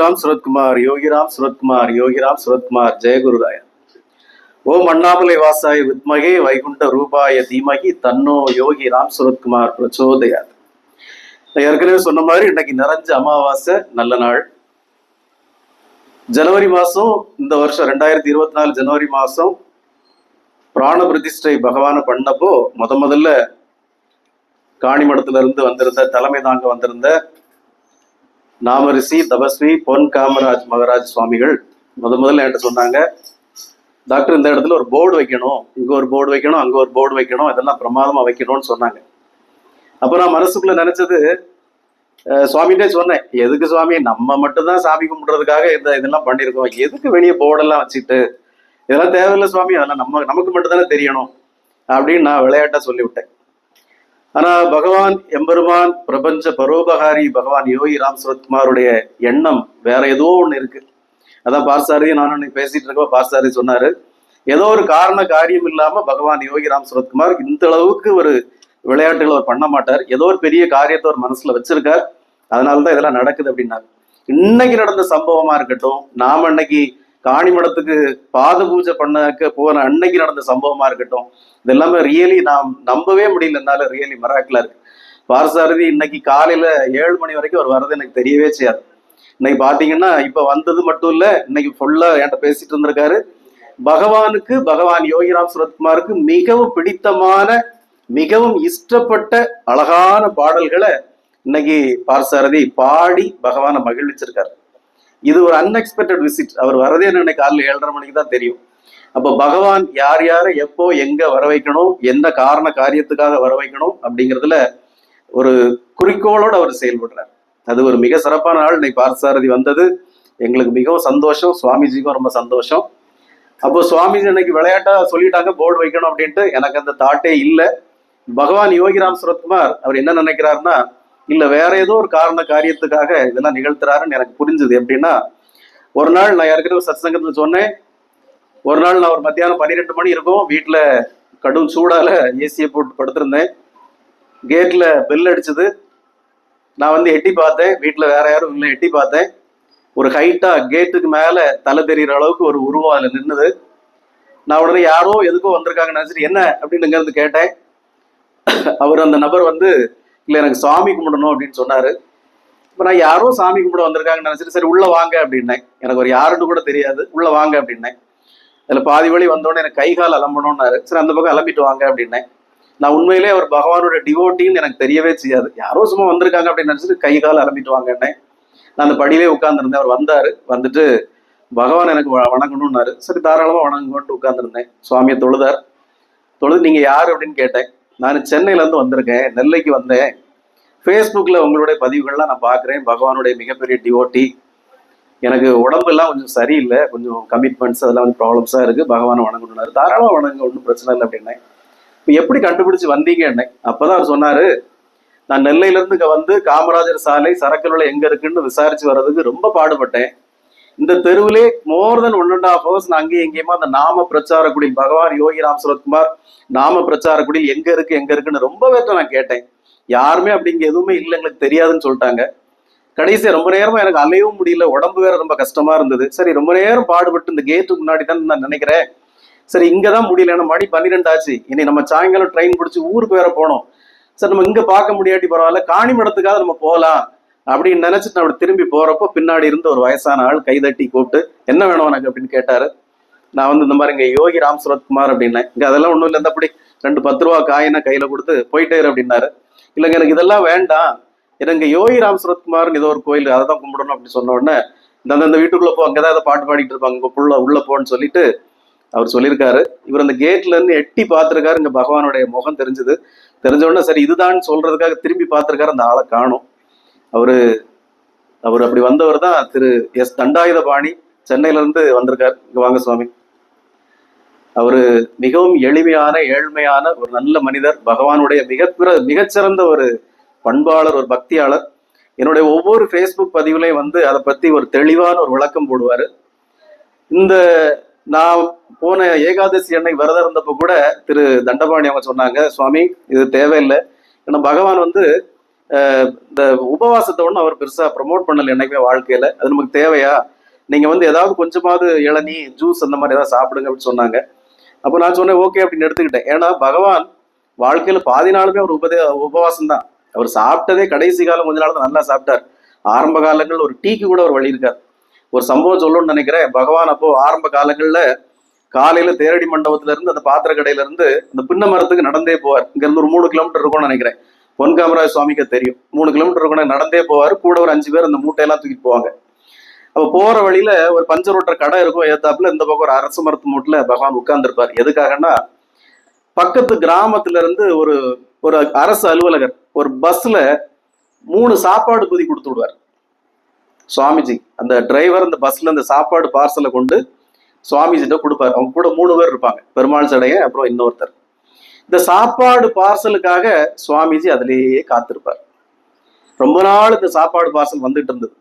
ராம் சுரத்குமார் யோகிராம் சுரத்குமார் யோகிராம் சுரத்குமார் ஜெயகுருராய. ஓம் அண்ணாமலை வாசாய வித்மகே வைகுண்ட ரூபாய தீமகி தன்னோ யோகி ராம் சுரத்குமார் பிரச்சோதயாத். நான் ஏற்கனவே சொன்ன மாதிரி இன்னைக்கு நிறைஞ்ச அமாவாசை நல்ல நாள். ஜனவரி மாசம் இந்த வருஷம் ரெண்டாயிரத்தி இருபத்தி நாலு ஜனவரி மாசம் பிராண பிரதிஷ்டை பகவானை பண்ணப்போ முத முதல்ல காணிமடத்துல இருந்து வந்திருந்த தலைமை தாங்க வந்திருந்த நாமரிசி தபஸ்வி பொன் காமராஜ் மகராஜ் சுவாமிகள் முத முதல்ல என்கிட்ட சொன்னாங்க டாக்டர் இந்த இடத்துல ஒரு போர்டு வைக்கணும் இங்கே ஒரு போர்டு வைக்கணும் அங்கே ஒரு போர்டு வைக்கணும் இதெல்லாம் பிரமாதமாக வைக்கணும்னு சொன்னாங்க. அப்போ நான் மனசுக்குள்ள நினைச்சது சுவாமின்னே சுவாமிகிட்டே சொன்னேன் எதுக்கு சுவாமி நம்ம மட்டும்தான் சாமி கும்பிட்றதுக்காக இந்த இதெல்லாம் பண்ணியிருக்கோம் எதுக்கு வெளியே போர்டெல்லாம் வச்சுட்டு இதெல்லாம் தேவையில்லை சுவாமி அதெல்லாம் நம்ம நமக்கு மட்டும் தானே தெரியணும் அப்படின்னு நான் விளையாட்டாக சொல்லிவிட்டேன். ஆனா பகவான் எம்பெருமான் பிரபஞ்ச பரோபகாரி பகவான் யோகி ராம் சுரத்குமாருடைய எண்ணம் வேற ஏதோ ஒண்ணு இருக்கு. அதான் பார்சாரதி நானும் இன்னைக்கு பேசிட்டு இருக்கோம். பார்சாரதி சொன்னாரு ஏதோ ஒரு காரண காரியம் இல்லாம பகவான் யோகி ராம் சுரத்குமார் இந்த அளவுக்கு ஒரு விளையாட்டுகள் அவர் பண்ண மாட்டார். ஏதோ ஒரு பெரிய காரியத்தை அவர் மனசுல வச்சிருக்கார். அதனாலதான் இதெல்லாம் நடக்குது அப்படின்னாரு. இன்னைக்கு நடந்த சம்பவமா இருக்கட்டும் நாம இன்னைக்கு காணிமடத்துக்கு பாத பூஜை பண்ணக்க போன அன்னைக்கு நடந்த சம்பவமா இருக்கட்டும் இது எல்லாமே ரியலி நாம் நம்பவே முடியல என்னால ரியலி மராக்கிலா இருக்கு. பாரசாரதி இன்னைக்கு காலையில ஏழு மணி வரைக்கும் அவர் வர்றது எனக்கு தெரியவே செய்யாது. இன்னைக்கு பாத்தீங்கன்னா இப்ப வந்தது மட்டும் இல்ல இன்னைக்கு ஃபுல்லா என்கிட்ட பேசிட்டு இருந்திருக்காரு பகவானுக்கு பகவான் யோகிராம் சுரத்குமாருக்கு மிகவும் பிடித்தமான மிகவும் இஷ்டப்பட்ட அழகான பாடல்களை இன்னைக்கு பார்சாரதி பாடி பகவானை மகிழ்விச்சிருக்காரு. இது ஒரு அன்எக்ஸ்பெக்டட் விசிட் அவர் வரதே எனக்கு காலையில் ஏழரை மணிக்கு தான் தெரியும். அப்போ பகவான் யார் யாரை எப்போ எங்கே வர வைக்கணும் எந்த காரண காரியத்துக்காக வர வைக்கணும் அப்படிங்கிறதுல ஒரு குறிக்கோளோடு அவர் செயல்படுறார். அது ஒரு மிக சிறப்பான நாள். இன்னைக்கு பார்த்தசாரதி வந்தது. எங்களுக்கு மிகவும் சந்தோஷம். சுவாமிஜிக்கும் ரொம்ப சந்தோஷம். அப்போ சுவாமிஜி இன்னைக்கு விளையாட்டா சொல்லிட்டாங்க போர்டு வைக்கணும் அப்படின்ட்டு. எனக்கு அந்த தாட்டே இல்லை. பகவான் யோகிராம் சுரத்குமார் அவர் என்ன நினைக்கிறாருன்னா இல்ல வேற ஏதோ ஒரு காரண காரியத்துக்காக இதெல்லாம் நிகழ்த்துறாருன்னு எனக்கு புரிஞ்சுது. எப்படின்னா ஒரு நாள் நான் ஏற்கனவே சத்சங்கத்துல சொன்னேன். ஒரு நாள் நான் ஒரு மத்தியானம் பன்னிரெண்டு மணி இருக்கும். வீட்டுல கடும் சூடால ஏசியை போட்டு படுத்திருந்தேன். கேட்ல பெல் அடிச்சது. நான் வந்து எட்டி பார்த்தேன். வீட்டுல வேற யாரும் இல்லை எட்டி பார்த்தேன். ஒரு ஹைட்டா கேட்டுக்கு மேல தலை தெரியிற அளவுக்கு ஒரு உருவம் அதுல நின்னுது. நான் உடனே யாரோ எதுக்கோ வந்திருக்காங்கன்னு நினைச்சிட்டு என்ன? அப்படின்னு இங்க இருந்து கேட்டேன். அவர் அந்த நபர் வந்து இல்லை எனக்கு சாமி கும்பிடணும் அப்படின்னு சொன்னார். இப்போ நான் யாரோ சாமி கும்பிட வந்திருக்காங்கன்னு நினச்சிட்டு சரி உள்ளே வாங்க அப்படின்னேன். எனக்கு ஒரு யாருன்னு கூட தெரியாது. உள்ளே வாங்க அப்படின்னேன். அதில் பாதி வழி வந்தோடனே எனக்கு கை கால் அலம்பணும்னாரு. சரி அந்த பக்கம் அலம்பிட்டு வாங்க அப்படின்னேன். நான் உண்மையிலே அவர் பகவானோட டிவோட்டின்னு எனக்கு தெரியவே செய்யாது. யாரோ சும்மா வந்திருக்காங்க அப்படின்னு நினச்சிட்டு கை கால் அலம்பிட்டு வாங்கன்னேன். நான் அந்த படியிலே உட்காந்துருந்தேன் அவர் வந்தார். வந்துட்டு பகவான் எனக்கு வ- வணங்கணும்னாரு. சரி தாராளமாக வணங்குவோன்ட்டு உட்காந்துருந்தேன் சுவாமியை தொழுதார். தொழுது நீங்கள் யார்? அப்படின்னு கேட்டேன். நான் சென்னையிலேருந்து வந்திருக்கேன். நெல்லைக்கு வந்தேன். ஃபேஸ்புக்கில் உங்களுடைய பதிவுகள்லாம் நான் பார்க்குறேன். பகவானுடைய மிகப்பெரிய டிவோட்டி எனக்கு உடம்பெல்லாம் கொஞ்சம் சரியில்லை. கொஞ்சம் கமிட்மெண்ட்ஸ் அதெல்லாம் வந்து ப்ராப்ளம்ஸாக இருக்குது பகவானை வணங்கணுன்னாரு தாராளமாக வணங்க ஒன்றும் பிரச்சனை இல்லை அப்படின்னேன். இப்போ எப்படி கண்டுபிடிச்சு வந்தீங்க என்ன? அப்பதான் அவர் சொன்னார் நான் நெல்லையிலேருந்து இங்கே வந்து காமராஜர் சாலை சரக்குல எங்கே இருக்குன்னு விசாரிச்சு வர்றதுக்கு ரொம்ப பாடுபட்டேன். இந்த தெருவிலே more than one and half hours நான் அங்கேயும் எங்கேயுமா அந்த நாம பிரச்சார குடில் பகவான் யோகி ராம் சுரத்குமார் நாம பிரச்சார குடில் எங்கே இருக்குது எங்கே இருக்குன்னு ரொம்ப பேர்ட்ட நான் கேட்டேன். யாருமே அப்படிங்க எதுவுமே இல்லை எங்களுக்கு தெரியாதுன்னு சொல்லிட்டாங்க. கடைசியாக ரொம்ப நேரமா எனக்கு அலையவும் முடியல உடம்பு வேற ரொம்ப கஷ்டமா இருந்தது. சரி ரொம்ப நேரம் பாடுபட்டு இந்த கேட்டுக்கு முன்னாடி தான் நான் நினைக்கிறேன். சரி இங்கதான் முடியல ஏன்னா மணி பன்னிரெண்டு ஆச்சு. இனி நம்ம சாயங்காலம் ட்ரெயின் பிடிச்சி ஊருக்கு வேற போனோம். சரி நம்ம இங்க பார்க்க முடியாட்டி பரவாயில்ல காணிமடத்துக்காக நம்ம போகலாம் அப்படின்னு நினைச்சிட்டு நான் அப்படி திரும்பி போறப்போ பின்னாடி இருந்த ஒரு வயசான ஆள் கைதட்டி கூப்பிட்டு என்ன வேணும் எனக்கு அப்படின்னு கேட்டாரு. நான் வந்து இந்த மாதிரி இங்க யோகி ராம் சுரத்குமார் அப்படின்னேன். இங்க அதெல்லாம் ஒன்றும் இல்லை இந்த அப்படி ரெண்டு பத்து ரூபா காயினை கையில கொடுத்து போயிட்டே இரு அப்படின்னாரு. இல்லைங்க எனக்கு இதெல்லாம் வேண்டாம். எனக்கு யோகி ராம் சுரத்குமார்னு ஏதோ ஒரு கோயில் அதை தான் கும்பிடணும் அப்படின்னு சொன்ன உடனே இந்த அந்த வீட்டுக்குள்ள போ அங்கதான் ஏதோ பாட்டு பாடிட்டு இருப்பாங்க. உங்க புள்ள உள்ள போன்னு சொல்லிட்டு அவர் சொல்லியிருக்காரு. இவர் அந்த கேட்ல இருந்து எட்டி பார்த்துருக்காரு. இங்க பகவானுடைய முகம் தெரிஞ்சது. தெரிஞ்ச உடனே சரி இதுதான் சொல்றதுக்காக திரும்பி பார்த்துருக்காரு. அந்த ஆளை காணும். அவரு அவர் அப்படி வந்தவர் தான் திரு எஸ் தண்டாயுதபாணி. சென்னையில இருந்து வந்திருக்கார். இங்க வாங்க சுவாமி. அவர் மிகவும் எளிமையான ஏழ்மையான ஒரு நல்ல மனிதர். பகவானுடைய மிகப்பிற மிகச்சிறந்த ஒரு பண்பாளர் ஒரு பக்தியாளர். என்னுடைய ஒவ்வொரு ஃபேஸ்புக் பதிவுலையும் வந்து அதை பத்தி ஒரு தெளிவான ஒரு விளக்கம் போடுவார். இந்த நான் போன ஏகாதசி அன்னைக்கு விரதம் இருந்தப்போ கூட திரு தண்டபாணி அவங்க சொன்னாங்க சுவாமி இது தேவையில்லை. ஏன்னா பகவான் வந்து இந்த உபவாசத்தை ஒன்று அவர் பெருசாக ப்ரமோட் பண்ணல என்னைக்குமே வாழ்க்கையில். அது நமக்கு தேவையா? நீங்கள் வந்து ஏதாவது கொஞ்சமாவது இளநீ ஜூஸ் அந்த மாதிரி ஏதாவது சாப்பிடுங்க அப்படின்னு சொன்னாங்க. அப்போ நான் சொன்னேன் ஓகே அப்படின்னு எடுத்துக்கிட்டேன். ஏன்னா பகவான் வாழ்க்கையில பாதி நாளுமே அவர் உபதே உபவாசம் தான் அவர் சாப்பிட்டதே கடைசி காலம் கொஞ்ச நாள் தான் நல்லா சாப்பிட்டார். ஆரம்ப காலங்கள் ஒரு டீக்கு கூட ஒரு வழி இருக்கார் ஒரு சம்பவம் சொல்லணும்னு நினைக்கிறேன். பகவான் அப்போ ஆரம்ப காலங்கள்ல காலையில தேரடி மண்டபத்துல இருந்து அந்த பாத்திர கடையில இருந்து அந்த பின்ன மரத்துக்கு நடந்தே போவார். இங்க இருந்து ஒரு மூணு கிலோமீட்டர் இருக்கும்னு நினைக்கிறேன். பொன் காமராஜ் சுவாமிக்கு தெரியும். மூணு கிலோமீட்டர் இருக்கணும் நடந்தே போவார். கூட ஒரு அஞ்சு பேர் அந்த மூட்டையெல்லாம் தூக்கிட்டு போவாங்க. அப்ப போற வழியில ஒரு பஞ்சர் ஓட்டுற கடை இருக்கும் ஏத்தாப்புல இந்த பக்கம் ஒரு அரசு மரத்து மூட்டுல பகவான் உட்கார்ந்துருப்பார். எதுக்காகன்னா பக்கத்து கிராமத்துல இருந்து ஒரு ஒரு அரசு அலுவலகர் ஒரு பஸ்ல மூணு சாப்பாடு பொதி கொடுத்து விடுவார். சுவாமிஜி அந்த டிரைவர் அந்த பஸ்ல அந்த சாப்பாடு பார்சலை கொண்டு சுவாமிஜிட்ட கொடுப்பாரு. அவங்க கூட மூணு பேர் இருப்பாங்க. பெருமாள் சடைய அப்புறம் இன்னொருத்தர். இந்த சாப்பாடு பார்சலுக்காக சுவாமிஜி அதிலேயே காத்திருப்பார். ரொம்ப நாள் இந்த சாப்பாடு பார்சல் வந்துட்டு இருந்தது.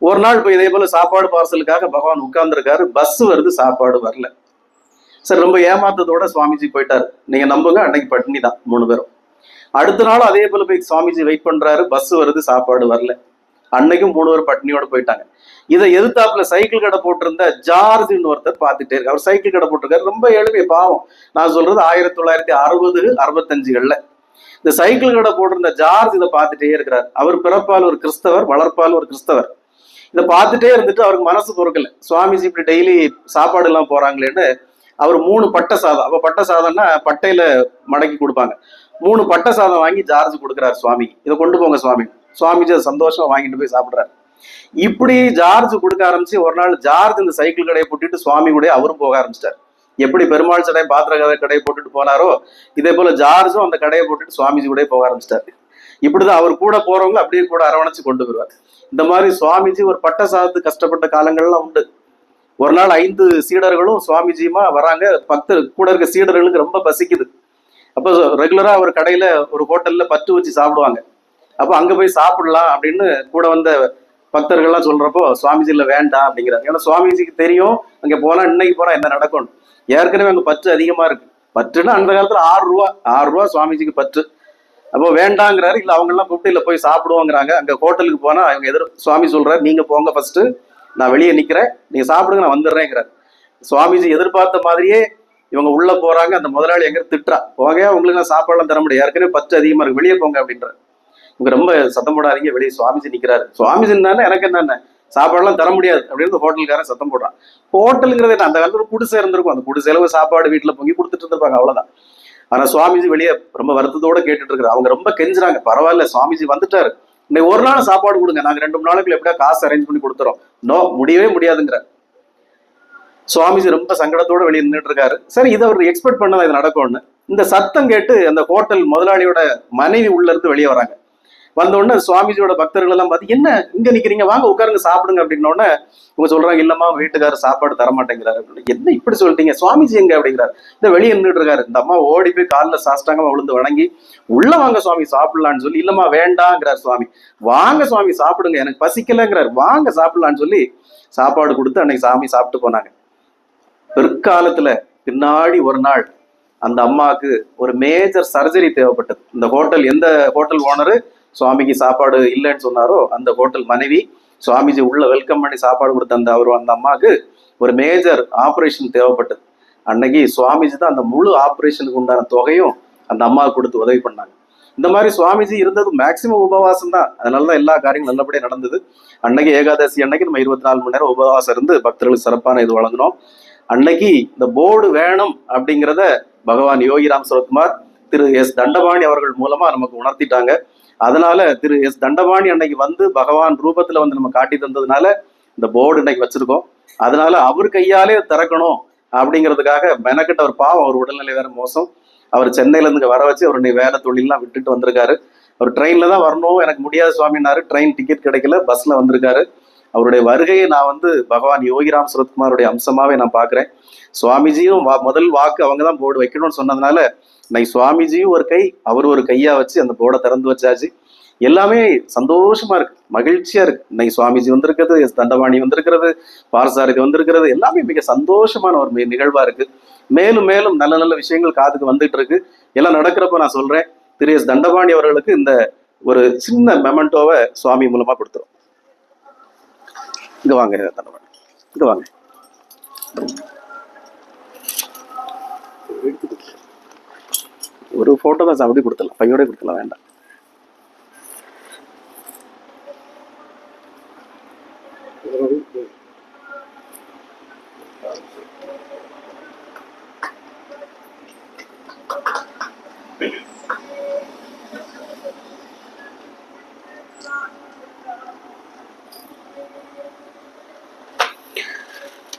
ஒரு நாள் இப்போ இதே போல சாப்பாடு பார்சலுக்காக பகவான் உட்கார்ந்துருக்காரு. பஸ் வருது சாப்பாடு வரல. சரி ரொம்ப ஏமாத்தத்தோட சுவாமிஜி போயிட்டாரு. நீங்க நம்புங்க அன்னைக்கு பட்டினி தான் மூணு பேரும். அடுத்த நாள் அதே போல போய் சுவாமிஜி வெயிட் பண்றாரு. பஸ் வருது சாப்பாடு வரல. அன்னைக்கும் மூணு பேர் பட்டினியோட போயிட்டாங்க. இதை எதிர்த்தாப்புல சைக்கிள் கடை போட்டிருந்த ஜார்ஜ்னு ஒருத்தர் பார்த்துட்டே இருக்கு அவர் சைக்கிள் கடை போட்டிருக்காரு. ரொம்ப எளிமை பாவம். நான் சொல்றது ஆயிரத்தி தொள்ளாயிரத்தி அறுபது அறுபத்தஞ்சுகள்ல. இந்த சைக்கிள் கடை போட்டிருந்த ஜார்ஜ் இதை பார்த்துட்டே இருக்கிறார். அவர் பிறப்பால் ஒரு கிறிஸ்தவர் வளர்ப்பால் ஒரு கிறிஸ்தவர். இதை பார்த்துட்டே இருந்துட்டு அவருக்கு மனசு பொறுக்கல. சுவாமிஜி இப்படி டெய்லி சாப்பாடு எல்லாம் போறாங்களேன்னு அவர் மூணு பட்டை சாதம். அப்ப பட்டை சாதம்னா பட்டையில மடக்கி கொடுப்பாங்க. மூணு பட்டை சாதம் வாங்கி ஜார்ஜ் கொடுக்குறாரு சுவாமி இதை கொண்டு போங்க சுவாமி. சுவாமிஜி அதை சந்தோஷமா வாங்கிட்டு போய் சாப்பிடுறாரு. இப்படி ஜார்ஜ் கொடுக்க ஆரம்பிச்சு ஒரு நாள் ஜார்ஜ் இந்த சைக்கிள் கடையை போட்டுட்டு சுவாமி கூட அவரும் போக ஆரம்பிச்சிட்டார். எப்படி பெருமாள் சடை பாத்திர கதை கடையை போட்டுட்டு போனாரோ இதே போல ஜார்ஜும் அந்த கடையை போட்டுட்டு சுவாமிஜி கூட போக ஆரம்பிச்சிட்டாரு. இப்படிதான் அவர் கூட போறவங்க அப்படியே கூட அரவணைச்சு கொண்டு வருவார். இந்த மாதிரி சுவாமிஜி ஒரு பட்ட சாதத்து கஷ்டப்பட்ட காலங்கள்லாம் உண்டு. ஒரு நாள் ஐந்து சீடர்களும் சுவாமிஜியுமா வராங்க. பக்தர் கூட இருக்க சீடர்களுக்கு ரொம்ப பசிக்குது. அப்போ ரெகுலராக ஒரு கடையில் ஒரு ஹோட்டலில் பத்து வச்சு சாப்பிடுவாங்க. அப்போ அங்கே போய் சாப்பிடலாம் அப்படின்னு கூட வந்த பக்தர்கள்லாம் சொல்கிறப்போ சுவாமிஜி வேண்டாம் அப்படிங்கிறாங்க. ஏன்னா சுவாமிஜிக்கு தெரியும் அங்கே போனால் இன்னைக்கு போனால் என்ன நடக்கும் ஏற்கனவே அங்கே பற்று அதிகமாக இருக்குது பற்றுன்னா அந்த காலத்தில் ஆறு ரூபா ஆறு ரூபா சுவாமிஜிக்கு பற்று. அப்போ வேண்டாங்கிறாரு இல்லை அவங்கெல்லாம் கூப்பிட்டு போய் சாப்பிடுவோங்கிறாங்க. அங்கே ஹோட்டலுக்கு போனால் அவங்க எதிர் சுவாமி சொல்கிறார் நீங்கள் போங்க ஃபஸ்ட்டு நான் வெளியே நிற்கிறேன் நீங்கள் சாப்பிடுங்க நான் வந்துடுறேங்கிறார். சுவாமிஜி எதிர்பார்த்த மாதிரியே இவங்க உள்ள போறாங்க. அந்த முதலாளி எங்கே திட்டுறா போங்க உங்களுக்கு நான் சாப்பாடுலாம் தர முடியாது. ஏற்கனவே பத்து அதிகமாக இருக்குது வெளியே போங்க அப்படின்ற இவங்க ரொம்ப சத்தம் போடாதீங்க. வெளியே சுவாமிஜி நிற்கிறாரு சுவாமிஜினால எனக்கு என்னென்ன? சாப்பாடுலாம் தர முடியாது அப்படின்னு ஹோட்டலுக்காரன் சத்தம் போடுறான். ஹோட்டலுங்கிறது என்ன? அந்த காலத்தில் ஒரு குடிசை இருந்திருக்கும். அந்த குடிசையில சாப்பாடு வீட்டில் பொங்கி கொடுத்துட்டு இருந்திருப்பாங்க. அவ்வளோதான் ஆனா சுவாமிஜி வெளியே ரொம்ப வருத்தத்தோட கேட்டுட்டு இருக்கிறாங்க அவங்க ரொம்ப கெஞ்சுறாங்க. பரவாயில்ல சுவாமிஜி வந்துட்டாரு. இன்னைக்கு ஒரு நாள் சாப்பாடு கொடுங்க. நாங்க ரெண்டு மூணு நாளுக்குள்ள எப்படியா காசு அரேஞ்ச் பண்ணி கொடுத்துறோம். நோ முடியவே முடியாதுங்கிற. சுவாமிஜி ரொம்ப சங்கடத்தோட வெளியே நின்றுட்டு இருக்காரு சரி இதை அவர் எக்ஸ்பெக்ட் பண்ணதான் இது நடக்கும்னு? இந்த சத்தம் கேட்டு அந்த ஹோட்டல் முதலாளியோட மனைவி உள்ள இருந்து வெளியே வராங்க. வந்தோடனே சுவாமிஜியோட பக்தர்கள் எல்லாம் பார்த்து என்ன? இங்க நிக்கிறீங்க? வாங்க உட்காருங்க சாப்பிடுங்க. அப்படின்னோடனே இவங்க சொல்றாங்க இல்லம்மா வீட்டுக்காரர் சாப்பாடு தர மாட்டேங்கிறாரு அப்படின்னு. என்ன இப்படி சொல்லிட்டீங்க? சுவாமிஜி எங்க? அப்படிங்கிறாரு. இந்த வெளியே நின்றுட்டு இருக்காரு. இந்த அம்மா ஓடி போய் காலில் சாஷ்டாங்கமா விழுந்து வணங்கி உள்ள வாங்க சுவாமி சாப்பிடலான்னு சொல்லி இல்லம்மா வேண்டாங்கிறார் சுவாமி. வாங்க சுவாமி சாப்பிடுங்க. எனக்கு பசிக்கலங்கிறார். வாங்க சாப்பிடலான்னு சொல்லி சாப்பாடு கொடுத்து அன்னைக்கு சாமி சாப்பிட்டு போனாங்க. பிற்காலத்துல பின்னாடி ஒரு நாள் அந்த அம்மாவுக்கு ஒரு மேஜர் சர்ஜரி தேவைப்பட்டது. இந்த ஹோட்டல் எந்த ஹோட்டல் ஓனரு சுவாமிக்கு சாப்பாடு இல்லைன்னு சொன்னாரோ அந்த ஹோட்டல் மனைவி சுவாமிஜி உள்ள வெல்கம் பண்ணி சாப்பாடு கொடுத்த அந்த அவர் அந்த அம்மாவுக்கு ஒரு மேஜர் ஆப்ரேஷன் தேவைப்பட்டது. அன்னைக்கு சுவாமிஜி தான் அந்த முழு ஆப்ரேஷனுக்கு உண்டான தொகையும் அந்த அம்மாவுக்கு கொடுத்து உதவி பண்ணாங்க. இந்த மாதிரி சுவாமிஜி இருந்தது மேக்சிமம் உபவாசம் தான். அதனால தான் எல்லா காரியங்களும் நல்லபடியாக நடந்தது. அன்னைக்கு ஏகாதசி அன்னைக்கு நம்ம இருபத்தி நாலு மணி நேரம் உபவாசம் இருந்து பக்தர்களுக்கு சிறப்பான இது வழங்கினோம். அன்னைக்கு இந்த போர்டு வேணும் அப்படிங்கிறத பகவான் யோகிராம் சரத்குமார் திரு எஸ் தண்டபாணி அவர்கள் மூலமா நமக்கு உணர்த்திட்டாங்க. அதனால திரு எஸ் தண்டபாணி அன்னைக்கு வந்து பகவான் ரூபத்துல வந்து நம்ம காட்டி தந்ததுனால இந்த போர்டு இன்னைக்கு வச்சிருக்கோம். அதனால அவர் கையாலே திறக்கணும் அப்படிங்கிறதுக்காக மெனக்கிட்ட ஒரு பாவம் அவர் உடல்நிலை வேற மோசம். அவர் சென்னையில இருந்து வர வச்சு அவருடைய வேலை தொழிலெல்லாம் விட்டுட்டு வந்திருக்காரு. அவர் ட்ரெயின்ல தான் வரணும் எனக்கு முடியாது சுவாமினாரு. ட்ரெயின் டிக்கெட் கிடைக்கல பஸ்ல வந்திருக்காரு. அவருடைய வருகையை நான் வந்து பகவான் யோகிராம் சுரத்குமாருடைய அம்சமாவே நான் பாக்குறேன் சுவாமிஜியும் வா- முதல் வாக்கு அவங்க தான் போர்டு வைக்கணும்னு சொன்னதுனால இன்னைக்கு சுவாமிஜியும் ஒரு கை அவர் ஒரு கையா வச்சு அந்த போர்டை திறந்து வச்சாச்சு. எல்லாமே சந்தோஷமா இருக்கு மகிழ்ச்சியா இருக்கு. இன்னைக்கு சுவாமிஜி வந்திருக்கிறது எஸ் தண்டவாணி வந்திருக்கிறது பாரசாரதி வந்திருக்கிறது எல்லாமே மிக சந்தோஷமான ஒரு நிகழ்வா இருக்கு. மேலும் மேலும் நல்ல நல்ல விஷயங்கள் காதுக்கு வந்துட்டு இருக்கு. எல்லாம் நடக்கிறப்ப நான் சொல்றேன் திரு எஸ் தண்டபாணி அவர்களுக்கு இந்த ஒரு சின்ன மெமெண்டோவை சுவாமி மூலமா கொடுத்துரும். இங்க வாங்க தண்டபாணி. இங்க வாங்க. ஒரு ஃபோட்டோ தான் அப்படி கொடுத்துடலாம். பையோட கொடுத்துடலாம் வேண்டாம்.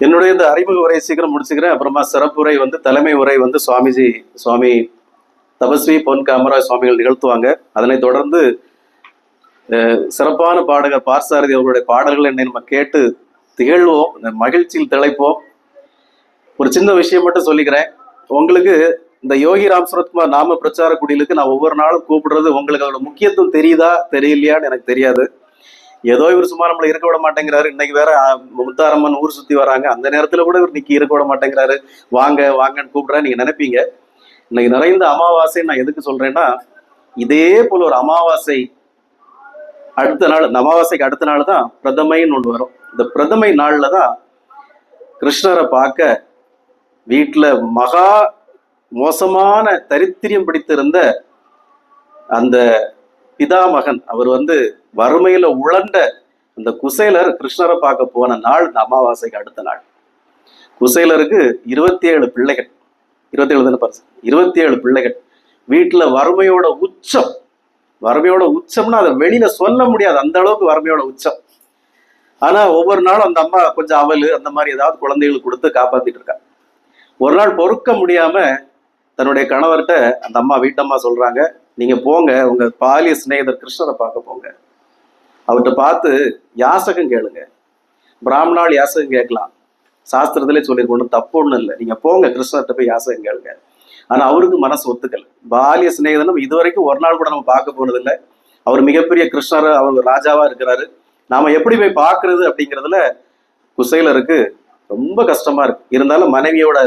என்னுடைய இந்த அறிமுக உரையை சீக்கிரம் முடிச்சுக்கிறேன். அப்புறமா சிறப்பு உரை வந்து தலைமை உரை வந்து சுவாமிஜி சுவாமி தபஸ்வி பொன் காமராஜ் சுவாமிகள் நிகழ்த்துவாங்க. அதனைத் தொடர்ந்து சிறப்பான பாடகர் பார்சாரதி அவருடைய பாடல்கள் என்னை நம்ம கேட்டு திகழ்வோம் இந்த மகிழ்ச்சியில் திளைப்போம். ஒரு சின்ன விஷயம் மட்டும் சொல்லிக்கிறேன். உங்களுக்கு இந்த யோகி ராம் சுரத்குமார் நாம பிரச்சார குடிலுக்கு நான் ஒவ்வொரு நாளும் கூப்பிடுறது உங்களுக்கு அதோட முக்கியத்துவம் தெரியுதா தெரியலையான்னு எனக்கு தெரியாது. ஏதோ இவர் சும்மா நம்மளை இருக்க விட மாட்டேங்கிறாரு. இன்னைக்கு வேற முத்தாரம்மன் ஊர் சுத்தி வராங்க. அந்த நேரத்துல கூட இவர் நிக்கி இருக்க விட மாட்டேங்கிறாரு. வாங்க வாங்கன்னு கூப்பிடுறா நீங்க நினைப்பீங்க. இன்னைக்கு நிறைந்த அமாவாசை நான் எதுக்கு சொல்றேன்னா இதே போல ஒரு அமாவாசை அடுத்த நாள் இந்த அமாவாசைக்கு அடுத்த நாள் தான் பிரதமைன்னு ஒன்று வரும். இந்த பிரதமை நாள்ல தான் கிருஷ்ணரை பார்க்க வீட்டுல மகா மோசமான தரித்திரியம் பிடித்திருந்த அந்த பிதாமகன் அவர் வந்து வறுமையில உழண்ட அந்த குசேலர் கிருஷ்ணரை பார்க்க போன நாள் இந்த அமாவாசைக்கு அடுத்த நாள். குசேலருக்கு இருபத்தி ஏழு பிள்ளைகள். இருபத்தி தானே பர்சன் இருபத்தி ஏழு பிள்ளைகள். வீட்டில் வறுமையோட உச்சம். வறுமையோட உச்சம்னா அதை வெளியில சொல்ல முடியாது. அந்த அளவுக்கு வறுமையோட உச்சம். ஆனா ஒவ்வொரு நாளும் அந்த அம்மா கொஞ்சம் அவல் அந்த மாதிரி ஏதாவது குழந்தைகளுக்கு கொடுத்து காப்பாத்திட்டு இருக்கா. ஒரு நாள் பொறுக்க முடியாம தன்னுடைய கணவர்கிட்ட அந்த அம்மா வீட்டம்மா சொல்றாங்க நீங்க போங்க உங்க பாலிய சிநேகிதர் கிருஷ்ணரை பார்க்க போங்க. அவர்கிட்ட பார்த்து யாசகம் கேளுங்க. பிராமணால் யாசகம் கேட்கலாம். சாஸ்திரத்திலே சொல்லியிருக்கணும். தப்பு ஒன்றும் இல்லை நீங்க போங்க கிருஷ்ணர்கிட்ட போய் யாசகம் கேளுங்க. ஆனா அவருக்கு மனசு ஒத்துக்கல். பாலிய சிநேகிதனும் இதுவரைக்கும் ஒரு நாள் கூட நம்ம பார்க்க போனதில்லை. அவர் மிகப்பெரிய கிருஷ்ணர் அவர் ராஜாவா இருக்கிறாரு. நாம எப்படி போய் பார்க்கறது அப்படிங்கிறதுல குசைலருக்கு ரொம்ப கஷ்டமா இருக்கு. இருந்தாலும் மனைவியோட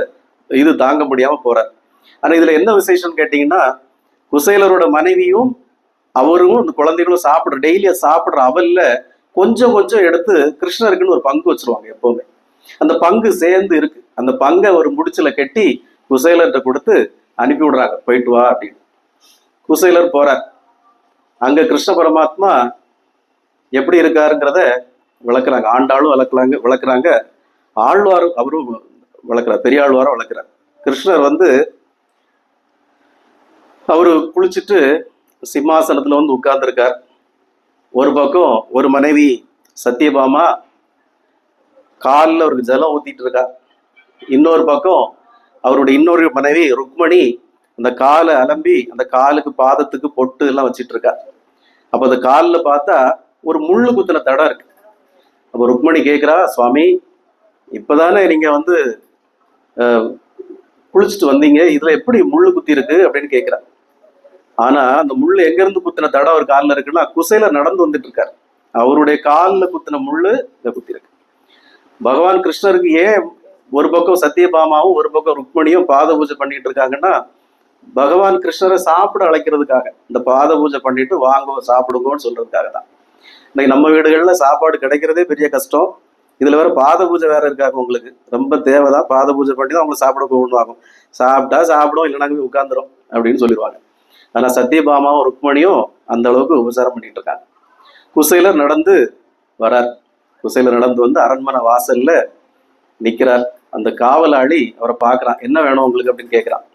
இது தாங்க முடியாம போகிறார் ஆனா இதுல என்ன விசேஷம்னு கேட்டீங்கன்னா குசைலரோட மனைவியும் அவரும் இந்த குழந்தைகளும் சாப்பிட்ற டெய்லியா சாப்பிடுற அவல்ல கொஞ்சம் கொஞ்சம் எடுத்து கிருஷ்ணருக்குன்னு ஒரு பங்கு வச்சிருவாங்க எப்போவுமே. அந்த பங்கு சேர்ந்து இருக்கு. அந்த பங்கை ஒரு முடிச்சில கட்டி குசேலர்கிட்ட கொடுத்து அனுப்பி விடுறாங்க. போயிட்டு வா அப்படின்னு. குசேலர் போறார். அங்க கிருஷ்ண பரமாத்மா எப்படி இருக்காருங்கிறத விளக்குறாங்க. ஆண்டாளும் விளக்குறாங்க விளக்குறாங்க. ஆழ்வாரும் அவரும் விளக்குறார். பெரிய ஆழ்வாரும் விளக்குறார். கிருஷ்ணர் வந்து அவரு குளிச்சுட்டு சிம்மாசனத்துல வந்து உட்கார்ந்துருக்கார். ஒரு பக்கம் ஒரு மனைவி சத்யபாமா காலில் அவருக்கு ஜலம் ஊற்றிட்டு இருக்கா? இன்னொரு பக்கம் அவருடைய இன்னொரு மனைவி ருக்மணி அந்த காலை அலம்பி அந்த காலுக்கு பாதத்துக்கு பொட்டு எல்லாம் வச்சிட்டு இருக்கா. அப்போ அந்த காலில் பார்த்தா ஒரு முள்ளு குத்தின தடம் இருக்கு. அப்போ ருக்மணி கேட்குறா சுவாமி இப்போதானே நீங்கள் வந்து குளிச்சுட்டு வந்தீங்க. இதில் எப்படி முள்ளு குத்தி இருக்கு? அப்படின்னு கேட்குறா ஆனால் அந்த முள் எங்கேருந்து குத்தின தடம் அவர் காலில் இருக்குன்னா குசையில் நடந்து வந்துட்டு இருக்காரு. அவருடைய காலில் குத்தின முள் இதை குத்தி இருக்கு. பகவான் கிருஷ்ணருக்கு ஏன் ஒரு பக்கம் சத்யபாமாவும் ஒரு பக்கம் ருக்மணியும் பாத பூஜை பண்ணிட்டு இருக்காங்கன்னா பகவான் கிருஷ்ணரை சாப்பிட அழைக்கிறதுக்காக இந்த பாத பூஜை பண்ணிட்டு வாங்குவோம் சாப்பிடுங்கன்னு சொல்றதுக்காக தான் இன்னைக்கு நம்ம வீடுகளில் சாப்பாடு கிடைக்கிறதே பெரிய கஷ்டம். இதுல வேற பாத பூஜை வேற இருக்காங்க உங்களுக்கு. ரொம்ப தேவைதான். பாத பூஜை பண்ணி தான் அவங்களை சாப்பிட கூடுவாங்க சாப்பிட்டா சாப்பிடும் இல்லைனாங்க உட்காந்துரும் அப்படின்னு சொல்லிடுவாங்க. ஆனா சத்யபாமாவும் ருக்மணியும் அந்த அளவுக்கு உபசாரம் பண்ணிட்டு இருக்காங்க. குசையில நடந்து வரார். குசையில் நடந்து வந்து அரண்மனை வாசல்ல நிக்கிறார். அந்த காவலாளி அவரை பார்க்கறான். என்ன வேணும் உங்களுக்கு? அப்படின்னு கேட்கறான்.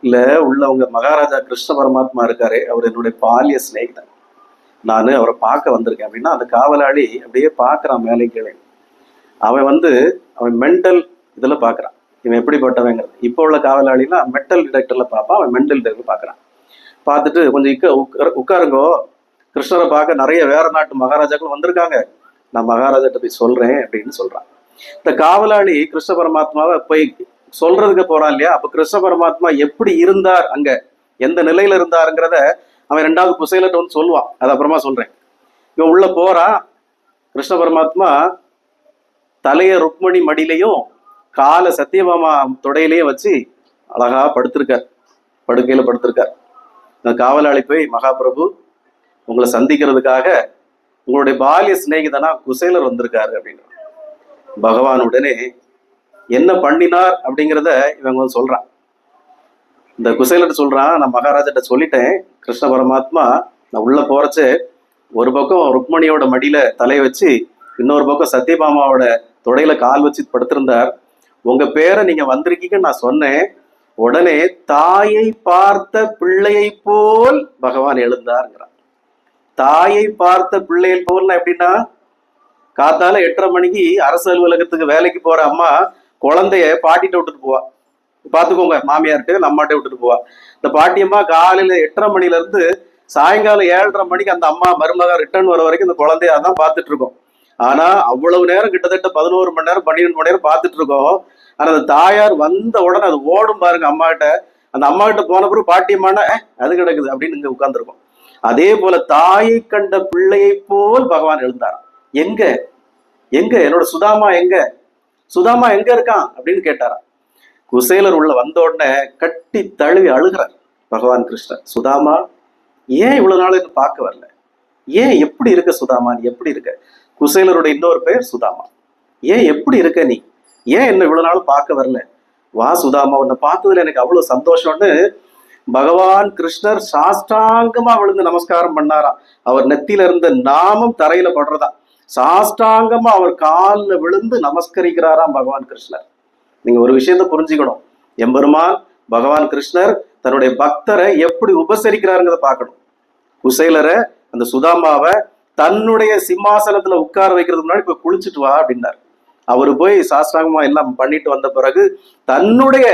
இல்ல உள்ள உங்க மகாராஜா கிருஷ்ண பரமாத்மா இருக்காரு அவர் என்னுடைய பாலிய சிநேகிதன் நான் அவரை பார்க்க வந்திருக்கேன். அப்படின்னா அந்த காவலாளி அப்படியே பார்க்குறான் மேலே கீழே. அவன் வந்து அவன் மென்டல் இதுல பார்க்குறான். இவன் எப்படிப்பட்டவங்கிறது. இப்போ உள்ள காவலாளிலாம் மெட்டல் டிடெக்டரில் பார்ப்பான் அவன் மென்டல் டிடெக்டர் பார்க்குறான். பார்த்துட்டு கொஞ்சம் இக்க உட்கார- உட்காருங்கோ. கிருஷ்ணரை பார்க்க நிறைய வேற நாட்டு மகாராஜாக்கள் வந்திருக்காங்க. நான் மகாராஜாட்ட போய் சொல்றேன் அப்படின்னு சொல்றான். இந்த காவலாளி கிருஷ்ண பரமாத்மாவை போய் சொல்றதுக்கு போறான் இல்லையா? அப்ப கிருஷ்ண பரமாத்மா எப்படி இருந்தார் அங்க? எந்த நிலையில இருந்தாருங்கிறத அவன் ரெண்டாவது புசைலட்ட வந்து சொல்லுவான். அது அப்புறமா சொல்றேன். இவன் உள்ள போறான். கிருஷ்ண பரமாத்மா தலைய ருக்மணி மடியிலையும் காலை சத்தியபாமா தொடையிலையும் வச்சு அழகா படுத்திருக்கார். படுக்கையில படுத்திருக்கார். காவலாளி போய் மகாபிரபு உங்களை சந்திக்கிறதுக்காக உங்களுடைய பாலிய சிநேகிதனா குசேலர் வந்திருக்காரு அப்படின்னு பகவான் உடனே என்ன பண்ணினார்? அப்படிங்கிறத இவங்க வந்து சொல்றான். இந்த குசேலர் சொல்றான் நான் மகாராஜிட்ட சொல்லிட்டேன். கிருஷ்ண பரமாத்மா நான் உள்ள போறச்சு ஒரு பக்கம் ருக்மணியோட மடியில தலையை வச்சு இன்னொரு பக்கம் சத்யபாமாவோட தொடையில கால் வச்சு படுத்திருந்தார். உங்க பேரை நீங்க வந்திருக்கீங்கன்னு நான் சொன்னேன். உடனே தாயை பார்த்த பிள்ளையை போல் பகவான் எழுந்தாருங்கிறான். தாயை பார்த்த பிள்ளைகள் போல எப்படின்னா காத்தால எட்டரை மணிக்கு அரசு அலுவலகத்துக்கு வேலைக்கு போற அம்மா குழந்தைய பாட்டிட்ட விட்டுட்டு போவா. பாத்துக்கோங்க மாமியார்கிட்ட இல்ல அம்மாட்ட விட்டுட்டு போவா. இந்த பாட்டியம்மா காலையில எட்டரை மணில இருந்து சாயங்காலம் ஏழரை மணிக்கு அந்த அம்மா மருமக ரிட்டர்ன் வர வரைக்கும் இந்த குழந்தைய அதான் பார்த்துட்டு இருக்கோம். ஆனா அவ்வளவு நேரம் கிட்டத்தட்ட பதினோரு மணி நேரம் பன்னிரெண்டு மணி நேரம் பார்த்துட்டு இருக்கோம். ஆனா அந்த தாயார் வந்த உடனே அது ஓடும் பாருங்க அம்மா கிட்ட அந்த அம்மா கிட்ட போன பிறகு பாட்டியம்மான அது கிடக்குது அப்படின்னு இங்க உட்காந்துருக்கோம் அதே போல தாயை கண்ட பிள்ளையை போல் பகவான் எழுந்தார். எங்க? எங்க? என்னோட சுதாமா எங்க? சுதாமா எங்க இருக்கான்? அப்படின்னு கேட்டாராம். குசேலர் உள்ள வந்த உடனே கட்டி தழுவி அழுகிறார் பகவான் கிருஷ்ணர். சுதாமா ஏன் இவ்வளவு நாள் என்ன பார்க்க வரல? ஏன் எப்படி இருக்க சுதாமா? நீ எப்படி இருக்க? குசேலருடைய இன்னொரு பெயர் சுதாமா. ஏன் எப்படி இருக்க நீ? ஏன் என்ன இவ்வளவு நாள் பார்க்க வரல? வா சுதாமா உன்னை பார்த்ததுல எனக்கு அவ்வளவு சந்தோஷம்னு பகவான் கிருஷ்ணர் சாஷ்டாங்கமா விழுந்து நமஸ்காரம் பண்ணாராம் அவர் நெத்தியில இருந்த நாமம் தரையில படுறதா? சாஷ்டாங்கமா அவர் காலில் விழுந்து நமஸ்கரிக்கிறாராம் பகவான் கிருஷ்ணர். நீங்க ஒரு விஷயத்த புரிஞ்சுக்கணும். எம்பெருமான் பகவான் கிருஷ்ணர் தன்னுடைய பக்தரை எப்படி உபசரிக்கிறாருங்கிறத பார்க்கணும். குசைலரை அந்த சுதாமாவை தன்னுடைய சிம்மாசனத்துல உட்கார வைக்கிறதுக்கு முன்னாடி போய் குளிச்சுட்டு வா அப்படின்னார். அவர் போய் சாஸ்திராங்கமா எல்லாம் பண்ணிட்டு வந்த பிறகு தன்னுடைய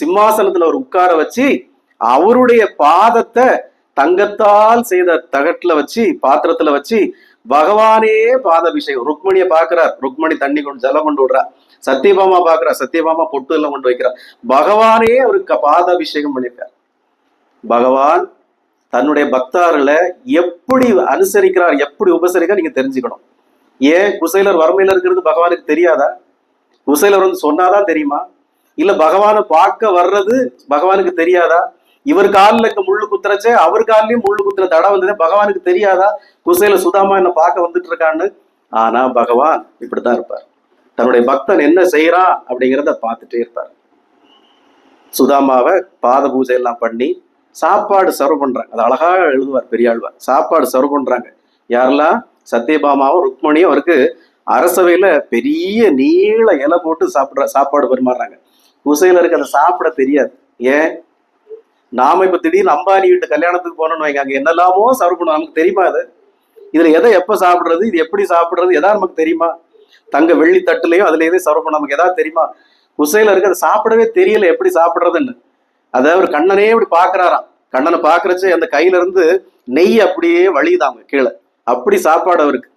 சிம்மாசனத்துல அவர் உட்கார வச்சு அவருடைய பாதத்தை தங்கத்தால் செய்த தகட்டுல வச்சு பாத்திரத்துல வச்சு பகவானே பாதபிஷேகம். ருக்மணியை பாக்குறார் ருக்மணி தண்ணி கொண்டு ஜலம் கொண்டு விடுறா. சத்யபாமா பாக்குறா சத்யபாமா பொட்டு எல்லாம் கொண்டு வைக்கிறார். பகவானே அவருக்கு பாதாபிஷேகம் பண்ணியிருக்கார். பகவான் தன்னுடைய பக்தார்களை எப்படி அனுசரிக்கிறார் எப்படி உபசரிக்கிறார் நீங்க தெரிஞ்சுக்கணும். ஏன்? குசைலர் வறுமையில இருக்கிறது பகவானுக்கு தெரியாதா? குசைலர் வந்து சொன்னாதான் தெரியுமா? இல்ல பகவானை பார்க்க வர்றது பகவானுக்கு தெரியாதா? இவர் காலில் இருக்க முள்ளு குத்துறச்சே அவர் கால்லயும் முள்ளு குத்துற தடை வந்ததே பகவானுக்கு தெரியாதா? குசைல சுதாமா என்ன பார்க்க வந்துட்டு இருக்கான்னு ஆனா பகவான் இப்படித்தான் இருப்பார். தன்னுடைய பக்தன் என்ன செய்யறான் அப்படிங்கிறத பார்த்துட்டே இருப்பார். சுதாமாவை பாத பூஜை எல்லாம் பண்ணி சாப்பாடு சர்வ் பண்றாங்க. அது அழகா எழுதுவார் பெரியாழ்வார். சாப்பாடு சர்வ் பண்றாங்க. யாரெல்லாம்? சத்யபாமாவும் ருக்மணியும் அவருக்கு அரசவையில பெரிய நீள இலை போட்டு சாப்பிடுற சாப்பாடு பரிமாறுறாங்க. குசைலருக்கு அதை சாப்பிட தெரியாது. ஏன்? நாம இப்ப திடீர்னு அம்பானி வீட்டு கல்யாணத்துக்கு போனோம்னு வைங்க அங்க என்னெல்லாமோ சர்வ் பண்ணுவோம் நமக்கு தெரியுமா அது? இதுல எதை எப்ப சாப்பிடுறது இது எப்படி சாப்பிடுறது எதா நமக்கு தெரியுமா? தங்க வெள்ளி தட்டுலயும் அதுல எதையும் சர்வ் பண்ண நமக்கு எதாவது தெரியுமா? குசைலருக்கு அதை சாப்பிடவே தெரியல எப்படி சாப்பிடுறதுன்னு. அதை அவர் கண்ணனே இப்படி பாக்குறாராம். கண்ணனை பாக்குறச்சு அந்த கையில இருந்து நெய் அப்படியே வழியுதாங்க கீழே. அப்படி சாப்பாடு அவருக்கு.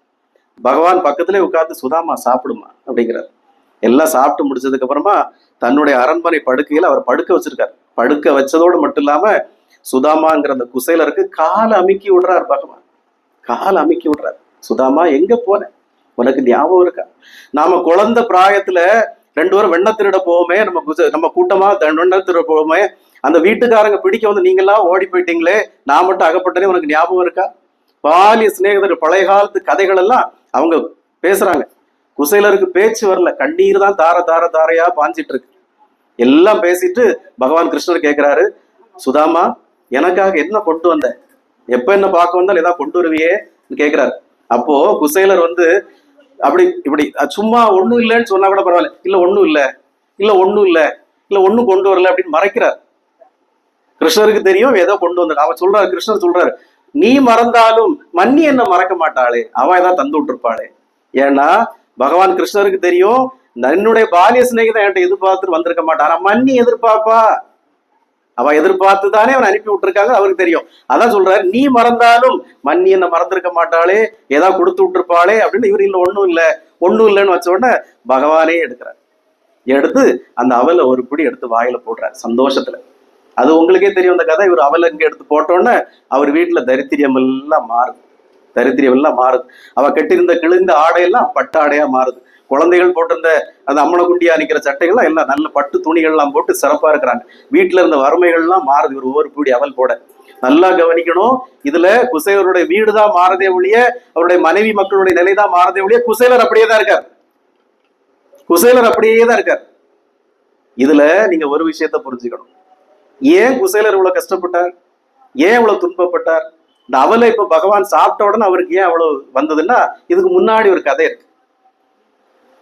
பகவான் பக்கத்துல உட்கார்ந்து சுதாமா சாப்பிடுமா? அப்படிங்கிறார். எல்லாம் சாப்பிட்டு முடிச்சதுக்கு அப்புறமா தன்னுடைய அரண்மனை படுக்கையில் அவர் படுக்க வச்சிருக்காரு. படுக்க வச்சதோடு மட்டும் இல்லாம சுதாமாங்கிற அந்த குசைலருக்கு காலை அமுக்கி விடுறார் பகவான். காலை அமுக்கி விடுறார். சுதாமா எங்க போன? உனக்கு ஞாபகம் இருக்கா? நாம குழந்தை பிராயத்துல ரெண்டு பேரும் வெண்ண திருட போவோமே நம்ம குச- நம்ம கூட்டமா வெண்ண திருட போவோமே அந்த வீட்டுக்காரங்க பிடிக்க வந்து நீங்களாம் ஓடி போயிட்டீங்களே நான் மட்டும் அகப்பட்டனே உனக்கு ஞாபகம் இருக்கா? பாலிய சிநேகிதர் பழைய காலத்து கதைகள் எல்லாம் அவங்க பேசுறாங்க. குசைலருக்கு பேச்சு வரல. கண்ணீர் தான் தார தார தாரையா பாஞ்சிட்டு இருக்கு. எல்லாம் பேசிட்டு பகவான் கிருஷ்ணர் கேட்கிறாரு சுதாமா எனக்காக என்ன கொண்டு வந்த? எப்ப என்ன பார்க்க வந்தாலும் ஏதாவது கொண்டு வருவியே? கேட்கிறாரு அப்போ குசேலர் வந்து அப்படி இப்படி சும்மா ஒண்ணும் இல்லைன்னு சொன்னா கூட பரவாயில்ல. இல்ல ஒண்ணும் இல்ல. இல்ல ஒண்ணும் இல்ல. இல்ல ஒண்ணும் கொண்டு வரல அப்படின்னு மறைக்கிறார். கிருஷ்ணருக்கு தெரியும் ஏதோ கொண்டு வந்து அவன் சொல்றாரு கிருஷ்ணர் சொல்றாரு நீ மறந்தாலும் மன்னி என்ன மறக்க மாட்டாளே. அவ ஏதாவது தந்து விட்டுருப்பாளே. ஏன்னா பகவான் கிருஷ்ணருக்கு தெரியும் என்னுடைய பாலிய சிநேகிதன் என்கிட்ட எதிர்பார்த்துட்டு வந்திருக்க மாட்டான். மன்னி எதிர்பார்ப்பா? அவ எதிர்பார்த்து தானே அவன் அனுப்பி விட்டுருக்காங்க அவருக்கு தெரியும். அதான் சொல்றாரு நீ மறந்தாலும் மன்னி என்ன மறந்திருக்க மாட்டாளே ஏதாவது கொடுத்து விட்டுருப்பாளே அப்படின்னு இவர் இல்ல ஒண்ணும் இல்ல. ஒண்ணும் இல்லைன்னு வச்ச உடனே பகவானே எடுக்கிறார். எடுத்து அந்த அவலை ஒரு பிடி எடுத்து வாயில போடுறார் சந்தோஷத்துல. அது உங்களுக்கே தெரியும் அந்த கதை. இவர் அவலை இங்க எடுத்து போட்டோன்னே அவர் வீட்டுல தரித்திரியம் எல்லாம் மாறுது. தரித்திரியம் எல்லாம் மாறுது. அவ கட்டியிருந்த கிழிந்த ஆடையெல்லாம் பட்டாடையா மாறுது. குழந்தைகள் போட்டிருந்த அந்த அம்மனக்குண்டியா நிற்கிற நிக்கிற சட்டைகள்லாம் எல்லாம் நல்ல பட்டு துணிகள்லாம் போட்டு சிறப்பா இருக்கிறாங்க. வீட்டுல இருந்த வறுமைகள்லாம் மாறுது. ஒரு ஒவ்வொரு கூடி அவல் போட. நல்லா கவனிக்கணும். இதுல குசேலருடைய வீடு தான் மாறதே ஒழிய அவருடைய மனைவி மக்களுடைய நிலை தான் மாறதே ஒழிய குசேலர் அப்படியே தான் இருக்கார். குசேலர் அப்படியே தான் இருக்கார். இதுல நீங்க ஒரு விஷயத்த புரிஞ்சுக்கணும். ஏன் குசேலர் இவ்வளவு கஷ்டப்பட்டார்? ஏன் இவ்வளவு துன்பப்பட்டார்? இந்த அவலை இப்ப பகவான் சாப்பிட்ட உடனே அவருக்கு ஏன் அவ்வளவு வந்ததுன்னா இதுக்கு முன்னாடி ஒரு கதை இருக்கு.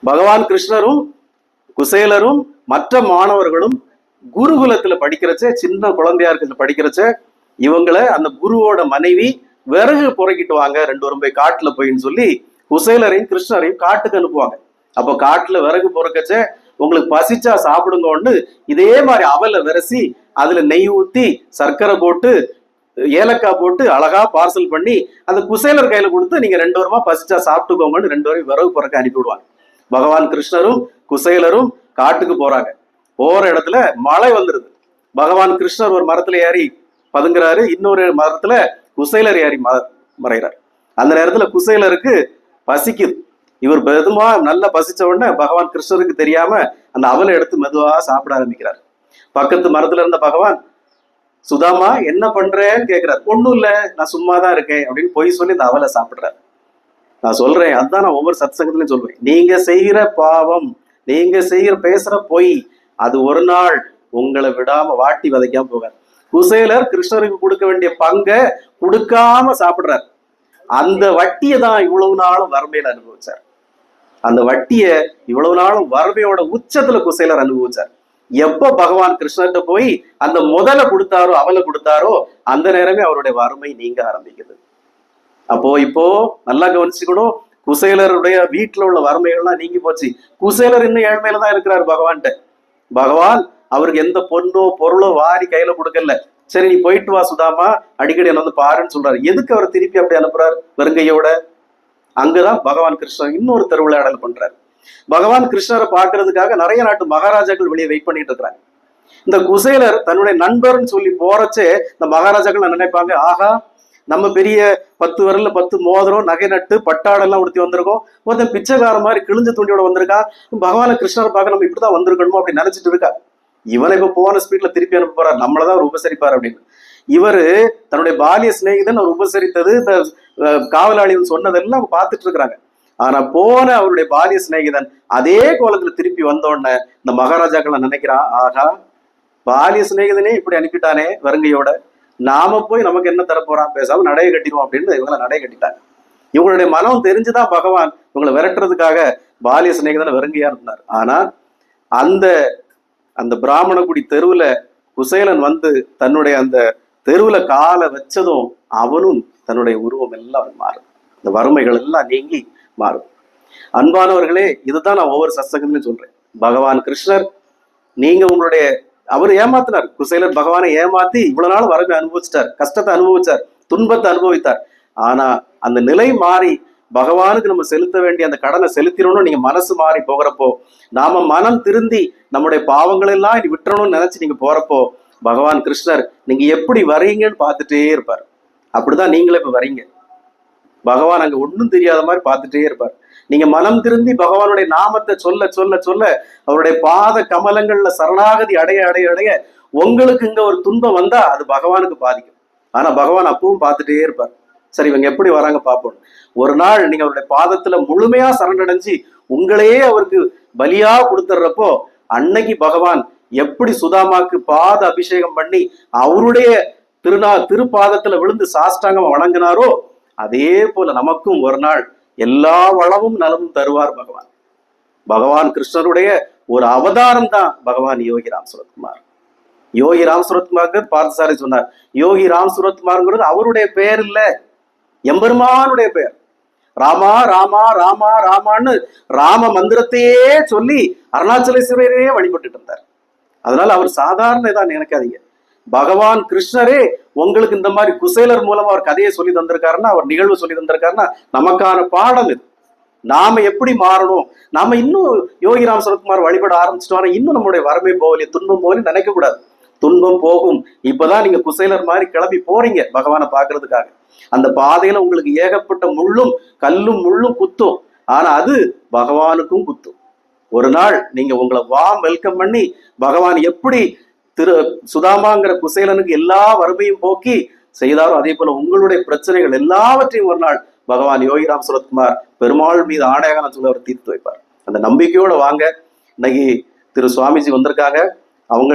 பகவான் கிருஷ்ணரும் குசேலரும் மற்ற மாணவர்களும் குருகுலத்துல படிக்கிறச்ச சின்ன குழந்தையா இருக்கிற படிக்கிறச்ச இவங்களை அந்த குருவோட மனைவி விறகு புறக்கிட்டு வாங்க ரெண்டு வரும் போய் காட்டுல போயின்னு சொல்லி குசேலரையும் கிருஷ்ணரையும் காட்டுக்கு அனுப்புவாங்க. அப்போ காட்டுல விறகு பொறுக்கச்ச உங்களுக்கு பசிச்சா சாப்பிடுங்கன்னு இதே மாதிரி அவலை விரசி அதுல நெய் ஊத்தி சர்க்கரை போட்டு ஏலக்காய் போட்டு அழகா பார்சல் பண்ணி அந்த குசேலர் கையில கொடுத்து நீங்க ரெண்டு வருமா பசிச்சா சாப்பிட்டுக்கோங்கன்னு ரெண்டு வரையும் விறகு புறக்க அனுப்பி விடுவாங்க. பகவான் கிருஷ்ணரும் குசேலரும் காட்டுக்கு போறாங்க. போற இடத்துல மழை வந்துருது. பகவான் கிருஷ்ணர் ஒரு மரத்துல ஏறி பதுங்குறாரு. இன்னொரு மரத்துல குசேலர் ஏறி ம- மறைகிறார். அந்த நேரத்துல குசேலருக்கு பசிக்குது. இவர் மெதுவா நல்லா பசிச்ச உடனே பகவான் கிருஷ்ணருக்கு தெரியாம அந்த அவலை எடுத்து மெதுவா சாப்பிட ஆரம்பிக்கிறார். பக்கத்து மரத்துல இருந்த பகவான் சுதாமா என்ன பண்றேன்னு கேக்குறாரு. ஒண்ணும் இல்ல நான் சும்மா தான் இருக்கேன் அப்படின்னு பொய் சொல்லி இந்த அவலை சாப்பிடுறாரு. நான் சொல்றேன். அதுதான் நான் ஒவ்வொரு சத்சங்கத்திலையும் சொல்வேன். நீங்க செய்கிற பாவம் நீங்க செய்கிற பேசுற பொய் அது ஒரு நாள் உங்களை விடாம வாட்டி வதைக்காம போவார் குசேலர் கிருஷ்ணருக்கு கொடுக்க வேண்டிய பங்கை கொடுக்காம சாப்பிடுறார். அந்த வட்டியை தான் இவ்வளவு நாளும் வறுமையில அனுபவிச்சார். அந்த வட்டியை இவ்வளவு நாளும் வறுமையோட உச்சத்துல குசேலர் அனுபவிச்சார். எப்ப பகவான் கிருஷ்ணர்கிட்ட போய் அந்த முதல கொடுத்தாரோ அவளை கொடுத்தாரோ அந்த நேரமே அவருடைய வறுமை நீங்க ஆரம்பிக்குது. அப்போ இப்போ நல்லா கவனிச்சுக்கணும். குசேலருடைய வீட்டுல உள்ள வறுமைகள்லாம் நீங்கி போச்சு. குசேலர் இன்னும் ஏழ்மையில தான் இருக்கிறார் பகவான்கிட்ட. பகவான் அவருக்கு எந்த பொண்ணோ பொருளோ வாரி கையில கொடுக்கல. சரி நீ போயிட்டு வா சுதாமா. அடிக்கடி என்ன வந்து பாருன்னு சொல்றாரு. எதுக்கு அவர் திருப்பி அப்படி அனுப்புறாரு? வெறுங்கையோட. அங்கதான் பகவான் கிருஷ்ணன் இன்னொரு திருவிளையாடல் பண்றாரு. பகவான் கிருஷ்ணரை பாக்குறதுக்காக நிறைய நாட்டு மகாராஜாக்கள் வெளியே வெயிட் பண்ணிட்டு இருக்கிறாங்க. இந்த குசேலர் தன்னுடைய நண்பர்னு சொல்லி போறச்சே இந்த மகாராஜாக்கள் நினைப்பாங்க? ஆகா நம்ம பெரிய பத்து வரல பத்து மோதிரம் நகை நட்டு பட்டாடெல்லாம் உடுத்தி வந்திருக்கோம். ஒருத்தன் பிச்சைக்கார மாதிரி கிழிஞ்ச துண்டியோட வந்திருக்கா? பகவான கிருஷ்ணரை பார்க்க நம்ம இப்படிதான் வந்திருக்கணுமோ அப்படின்னு நினைச்சிட்டு இருக்கா? இவனை இப்ப போன ஸ்பீட்ல திருப்பி அனுப்ப போறார். நம்மளதான் அவர் உபசரிப்பார் அப்படின்னு. இவரு தன்னுடைய பாலிய சிநேகிதன் அவர் உபசரித்தது இந்த அஹ், சொன்னதெல்லாம் அவங்க பார்த்துட்டு இருக்கிறாங்க. ஆனா போன அவருடைய பாலிய சிநேகிதன் அதே கோலத்துல திருப்பி வந்த உடனே இந்த மகாராஜாக்கள் நினைக்கிறான் ஆகா பாலிய சிநேகிதனே இப்படி அனுப்பிட்டானே வருங்கையோட. நாம போய் நமக்கு என்ன தரப்போறான்? பேசாம நடைய கட்டிடுவோம் அப்படின்னு இவங்களை நடைய கட்டிட்டாங்க. இவங்களுடைய மனம் தெரிஞ்சுதான் பகவான் இவங்களை விரட்டுறதுக்காக பாலிய சிநேகிதனை வெறுங்கையா இருந்தார். ஆனா அந்த அந்த பிராமணகுடி தெருவுல குசேலன் வந்து தன்னுடைய அந்த தெருவுல காலை வச்சதும் அவனும் தன்னுடைய உருவம் எல்லாம் மாறும். இந்த வறுமைகள் எல்லாம் நீங்கி மாறும். அன்பானவர்களே இதுதான் நான் ஒவ்வொரு சத்சங்கத்திலையும் சொல்றேன். பகவான் கிருஷ்ணர் நீங்க உங்களுடைய அவர் ஏமாத்தினார். குசேலர் பகவானை ஏமாத்தி இவ்வளவு நாள் வரவே அனுபவிச்சிட்டார். கஷ்டத்தை அனுபவிச்சார். துன்பத்தை அனுபவித்தார். ஆனா அந்த நிலை மாறி பகவானுக்கு நம்ம செலுத்த வேண்டிய அந்த கடனை செலுத்திடணும் நீங்க மனசு மாறி போகிறப்போ நாம மனம் திருந்தி நம்முடைய பாவங்கள் எல்லாம் இனி விட்டுறணும்னு நினைச்சு நீங்க போறப்போ பகவான் கிருஷ்ணர் நீங்க எப்படி வரீங்கன்னு பார்த்துட்டே இருப்பார். அப்படிதான் நீங்களே இப்ப வரீங்க பகவான் அங்க ஒன்றும் தெரியாத மாதிரி பார்த்துட்டே இருப்பார். நீங்க மனம் திருந்தி பகவானுடைய நாமத்தை சொல்ல சொல்ல சொல்ல அவருடைய பாத கமலங்கள்ல சரணாகதி அடைய அடைய அடைய உங்களுக்கு இங்க ஒரு துன்பம் வந்தா அது பகவானுக்கு பாதிக்கும். ஆனா பகவான் அப்பவும் பார்த்துட்டே இருப்பார். சரி இவங்க எப்படி வராங்க பார்ப்போம். ஒரு நாள் நீங்க அவருடைய பாதத்துல முழுமையா சரணடைஞ்சு உங்களையே அவருக்கு பலியா கொடுத்துட்றப்போ அன்னைக்கு பகவான் எப்படி சுதாமாக்கு பாத அபிஷேகம் பண்ணி அவருடைய திருநா திருப்பாதத்துல விழுந்து சாஷ்டாங்கம் வணங்கினாரோ அதே போல நமக்கும் ஒரு நாள் எல்லா வளமும் நலமும் தருவார் பகவான். பகவான் கிருஷ்ணருடைய ஒரு அவதாரம் தான் பகவான் யோகி ராம் சுரத்குமார் யோகி ராம் சுரத்குமார் பார்த்தசாரி சொன்னார். யோகி ராம் சுரத்குமார்ங்கிறது அவருடைய பெயர் இல்ல. எம்பெருமானுடைய பெயர். ராமா ராமா ராமா ராமான்னு ராம மந்திரத்தையே சொல்லி அருணாச்சலேஸ்வரரையே வழிபட்டுட்டு இருந்தார். அதனால அவர் சாதாரண தான் நினைக்காதீங்க. பகவான் கிருஷ்ணரே உங்களுக்கு இந்த மாதிரி குசேலர் மூலமா அவர் கதையை சொல்லி தந்திருக்காருன்னா அவர் நிகழ்வு சொல்லி தந்திருக்காருன்னா நமக்கான பாடம் இது. நாம எப்படி மாறணும்? நாம இன்னும் யோகி ராம் சரத்குமார் வழிபட ஆரம்பிச்சிட்டோம் இன்னும் நம்மளுடைய வறுமை போகலையே துன்பம் போகலையே நினைக்க கூடாது. துன்பம் போகும். இப்பதான் நீங்க குசேலர் மாதிரி கிளம்பி போறீங்க பகவானை பாக்குறதுக்காக அந்த பாதையில உங்களுக்கு ஏகப்பட்ட முள்ளும் கல்லும் முள்ளும் குத்தும். ஆனா அது பகவானுக்கும் குத்தும். ஒரு நாள் நீங்க உங்களை வாம் வெல்கம் பண்ணி பகவான் எப்படி திரு சுதாமாங்கிற குசேலனுக்கு எல்லா வறுமையும் போக்கி செய்தாரோ அதே போல உங்களுடைய பிரச்சனைகள் எல்லாவற்றையும் ஒரு நாள் பகவான் யோகிராம் சுரத்குமார் பெருமாள் மீது ஆணையாக நான் சொல்ல அவர் தீர்த்து வைப்பார். அந்த நம்பிக்கையோட வாங்க. இன்னைக்கு திரு சுவாமிஜி வந்திருக்காங்க. அவங்க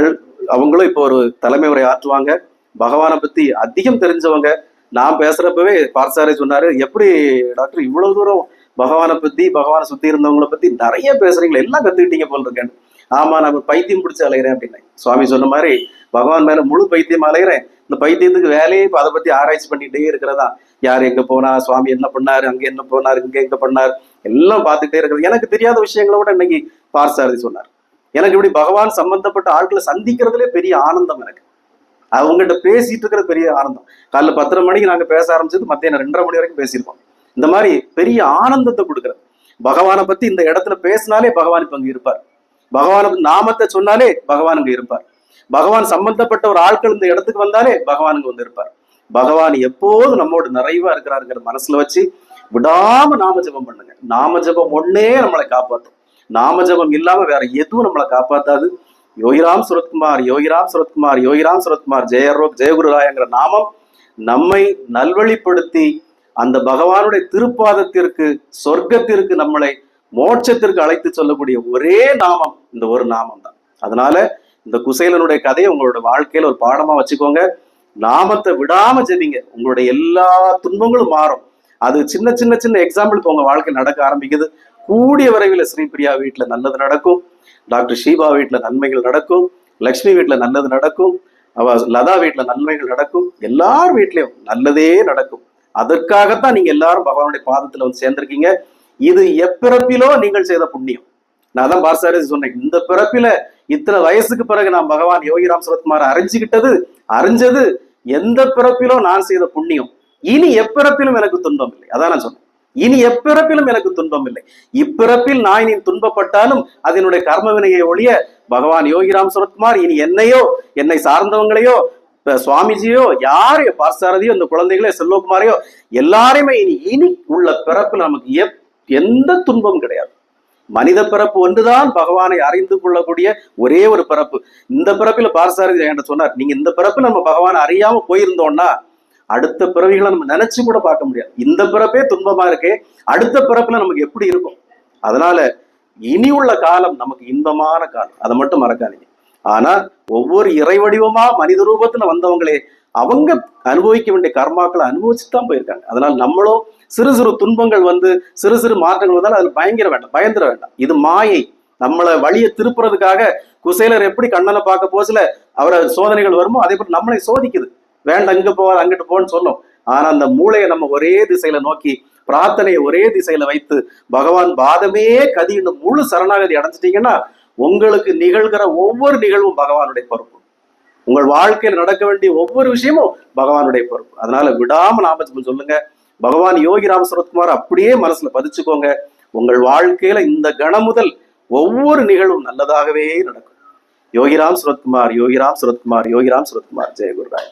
அவங்களும் இப்போ ஒரு தலைமை உரை ஆற்றுவாங்க. பகவானை பத்தி அதிகம் தெரிஞ்சவங்க. நான் பேசுறப்பவே பார்சாரே சொன்னாரு எப்படி டாக்டர் இவ்வளவு தூரம் பகவானை பத்தி பகவானை சுத்தி இருந்தவங்களை பத்தி நிறைய பேசுறீங்களா எல்லாம் கத்துக்கிட்டீங்க போல் இருக்கேன் ஆமா நான் ஒரு பைத்தியம் பிடிச்சி அலைகிறேன் அப்படின்னு. சுவாமி சொன்ன மாதிரி பகவான் மேல முழு பைத்தியம் அலைகிறேன் இந்த பைத்தியத்துக்கு வேலையே இப்போ அதை பத்தி ஆராய்ச்சி பண்ணிட்டே இருக்கிறதா? யார் எங்க போனா? சுவாமி என்ன பண்ணாரு? அங்க என்ன போனார்? இங்க எங்க பண்ணார்? எல்லாம் பார்த்துட்டே இருக்கிறது. எனக்கு தெரியாத விஷயங்களை விட இன்னைக்கு பார்சாரதி சொன்னார். எனக்கு இப்படி பகவான் சம்பந்தப்பட்ட ஆட்களை சந்திக்கிறதுலே பெரிய ஆனந்தம் எனக்கு. அவங்ககிட்ட பேசிட்டு இருக்கிறது பெரிய ஆனந்தம். காலைல பத்தரை மணிக்கு நாங்க பேச ஆரம்பிச்சது மத்தியானம் ரெண்டரை மணி வரைக்கும் பேசியிருப்போம். இந்த மாதிரி பெரிய ஆனந்தத்தை கொடுக்குறது. பகவானை பத்தி இந்த இடத்துல பேசினாலே பகவான் இப்ப அங்க இருப்பார். பகவானுக்கு நாமத்தை சொன்னாலே பகவான் அங்க இருப்பார். பகவான் சம்பந்தப்பட்ட ஒரு ஆட்கள் இந்த இடத்துக்கு வந்தாலே பகவான் அங்க வந்து இருப்பார் பகவான் எப்போதும் நம்மோட நிறைவா இருக்கிறாருங்கிற மனசுல வச்சு விடாம நாம ஜெபம் பண்ணுங்க. நாம ஜெபம் ஒன்னே நம்மளை காப்பாற்றும் நாம ஜெபம் இல்லாம வேற எதுவும் நம்மளை காப்பாத்தாது. யோகிராம் சுரத்குமார் யோகிராம் சுரத்குமார் யோகிராம் சுரத்குமார் ஜெயரோ ஜெயகுருராயங்கிற நாமம் நம்மை நல்வழிப்படுத்தி அந்த பகவானுடைய திருப்பாதத்திற்கு சொர்க்கத்திற்கு நம்மளை மோட்சத்திற்கு அழைத்து சொல்லக்கூடிய ஒரே நாமம் இந்த ஒரு நாமம் தான் அதனால இந்த குசேலனுடைய கதையை உங்களோட வாழ்க்கையில ஒரு பாடமா வச்சுக்கோங்க. நாமத்தை விடாம ஜெபிங்க. உங்களுடைய எல்லா துன்பங்களும் மாறும். அது சின்ன சின்ன சின்ன எக்ஸாம்பிள் இப்போ உங்க வாழ்க்கையில் நடக்க ஆரம்பிக்குது. கூடிய விரைவில் ஸ்ரீபிரியா வீட்டில் நல்லது நடக்கும். டாக்டர் ஷீபா வீட்டில் நன்மைகள் நடக்கும். லக்ஷ்மி வீட்டில் நல்லது நடக்கும். அவ லதா வீட்டில் நன்மைகள் நடக்கும். எல்லார் வீட்லயும் நல்லதே நடக்கும். அதற்காகத்தான் நீங்க எல்லாரும் பகவானுடைய பாதத்துல வந்து சேர்ந்திருக்கீங்க. இது எப்பிறப்பிலோ நீங்கள் செய்த புண்ணியம். நான் தான் பார்சாரி சொன்னேன் இந்த பிறப்பில இத்தனை வயசுக்கு பிறகு நான் பகவான் யோகிராம் சரத்குமார் அறிஞ்சுக்கிட்டது அறிஞ்சது எந்த பிறப்பிலோ நான் செய்த புண்ணியம். இனி எப்பிறப்பிலும் எனக்கு துன்பம் இல்லை. அதான் நான் சொன்னேன். இனி எப்பிறப்பிலும் எனக்கு துன்பம் இல்லை. இப்பிறப்பில் நான் இனி துன்பப்பட்டாலும் அதனுடைய கர்ம வினையை ஒழிய பகவான் யோகிராம் சுரத்குமார் இனி என்னையோ என்னை சார்ந்தவங்களையோ சுவாமிஜியோ யாரையோ பார்சாரதியோ இந்த குழந்தைகளோ செல்வகுமாரையோ எல்லாரையுமே இனி இனி உள்ள பிறப்பில் நமக்கு எப் எந்த துன்பமும் கிடையாது. மனித பிறப்பு ஒன்றுதான் பகவானை அறிந்து கொள்ளக்கூடிய ஒரே ஒரு பிறப்பு. இந்த பிறப்பில் பாரசாரதி என்கிட்ட சொன்னார் நீங்க இந்த பிறப்பு நம்ம பகவானை அறியாம போயிருந்தோம்னா அடுத்த பிறவிகளை நம்ம நினைச்சு கூட பார்க்க முடியாது. இந்த பிறப்பே துன்பமா இருக்கே அடுத்த பிறப்புல நமக்கு எப்படி இருக்கும்? அதனால இனி உள்ள காலம் நமக்கு இன்பமான காலம். அதை மட்டும் மறக்காதீங்க. ஆனா ஒவ்வொரு இறை வடிவமா மனித ரூபத்துல வந்தவங்களே அவங்க அனுபவிக்க வேண்டிய கர்மாக்களை அனுபவிச்சுட்டு தான் போயிருக்காங்க. அதனால நம்மளும் சிறு சிறு துன்பங்கள் வந்து சிறு சிறு மாற்றங்கள் வந்தாலும் அதில் பயங்கர வேண்டாம் பயந்துட வேண்டாம். இது மாயை. நம்மளை வழியை திருப்புறதுக்காக குசேலர் எப்படி கண்ணனை பார்க்க போச்சுல அவரை சோதனைகள் வருமோ அதே போல நம்மளை சோதிக்குது. வேண்டாம் இங்க போவார் அங்கிட்டு போன்னு சொல்லும் ஆனா அந்த மூளையை நம்ம ஒரே திசையில நோக்கி பிரார்த்தனையை ஒரே திசையில வைத்து பகவான் பாதமே கதின்னு முழு சரணாகதி அடைஞ்சிட்டீங்கன்னா உங்களுக்கு நிகழ்கிற ஒவ்வொரு நிகழ்வும் பகவானுடைய பொறுப்பு. உங்கள் வாழ்க்கையில் நடக்க வேண்டிய ஒவ்வொரு விஷயமும் பகவானுடைய பொறுப்பு. அதனால விடாம நாம சொல்லுங்க பகவான் யோகி ராம சரத்குமார் அப்படியே மனசுல பதிச்சுக்கோங்க. உங்கள் வாழ்க்கையில இந்த கணம் முதல் ஒவ்வொரு நிகழ்வும் நல்லதாகவே நடக்கும். யோகிராம் சுரத்குமார் யோகிராம் சுரத்குமார் யோகிராம் சுரத்குமார் ஜெயகுருராய்